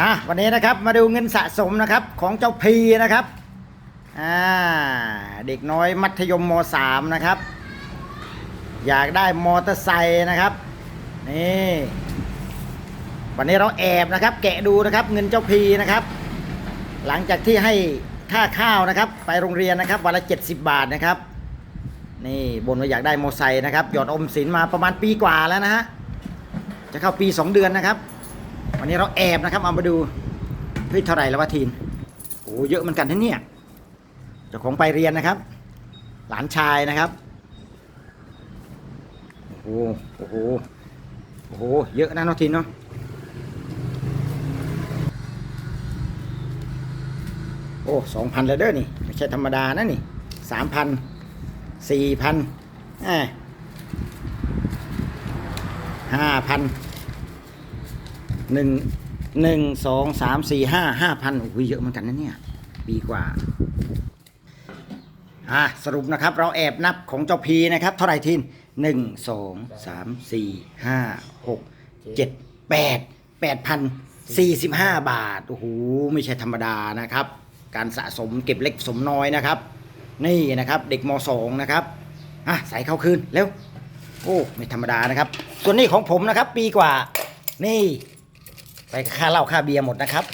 อะวันนี้นะครับมาดูเงินสะสมนะครับของเจ้าพีนะครับอ่าเด็กน้อยมัธยมม .3 นะครับ อยากได้มอเตอร์ไซค์นะครับนี่วันนี้เราแอบนะครับ แกะดูนะครับเงินเจ้าพีนะครับ หลังจากที่ให้ค่าข้าวนะครับ ไปโรงเรียนนะครับวันละ 70 บาทนะครับ นี่บนว่าอยากได้มอเตอร์ไซค์นะครับหยอดอมสินมาประมาณปีกว่าแล้วนะฮะจะเข้าปี 2 เดือนนะครับ วันนี้เราแอบนะครับ เอามาดูเฮ้ยเท่าไหร่แล้ววะทีนโอ้เยอะเหมือนกันนะเนี่ยเจ้าของไปเรียนนะครับ หลานชายนะครับโอ้โหโอ้โหโอ้โหเยอะนะน้องทีนเนาะโอ้สองพันเลยเด้อนี่ไม่ใช่ธรรมดานะนี่สามพันสี่พันห้าพัน หนึ่งหนึ่งสองสามสี่ห้าห้าพันโอ้ยเยอะเหมือนกันนะเนี่ยปีกว่าอะสรุปนะครับ เราแอบนับของเจ้าพีนะครับ เท่าไหร่ทีนหนึ่งสองสามสี่ห้าหกเจ็ดแปดแปดพันสี่สิบห้าบาทโอ้โหไม่ใช่ธรรมดานะครับ การสะสมเก็บเล็กสมน้อยนะครับ นี่นะครับเด็กมสองนะครับอะใส่เข้าคืนเร็วโอ้ไม่ธรรมดานะครับ ส่วนนี้ของผมนะครับ ปีกว่านี่ ไปค่าเหล้าค่าเบียร์หมดนะครับ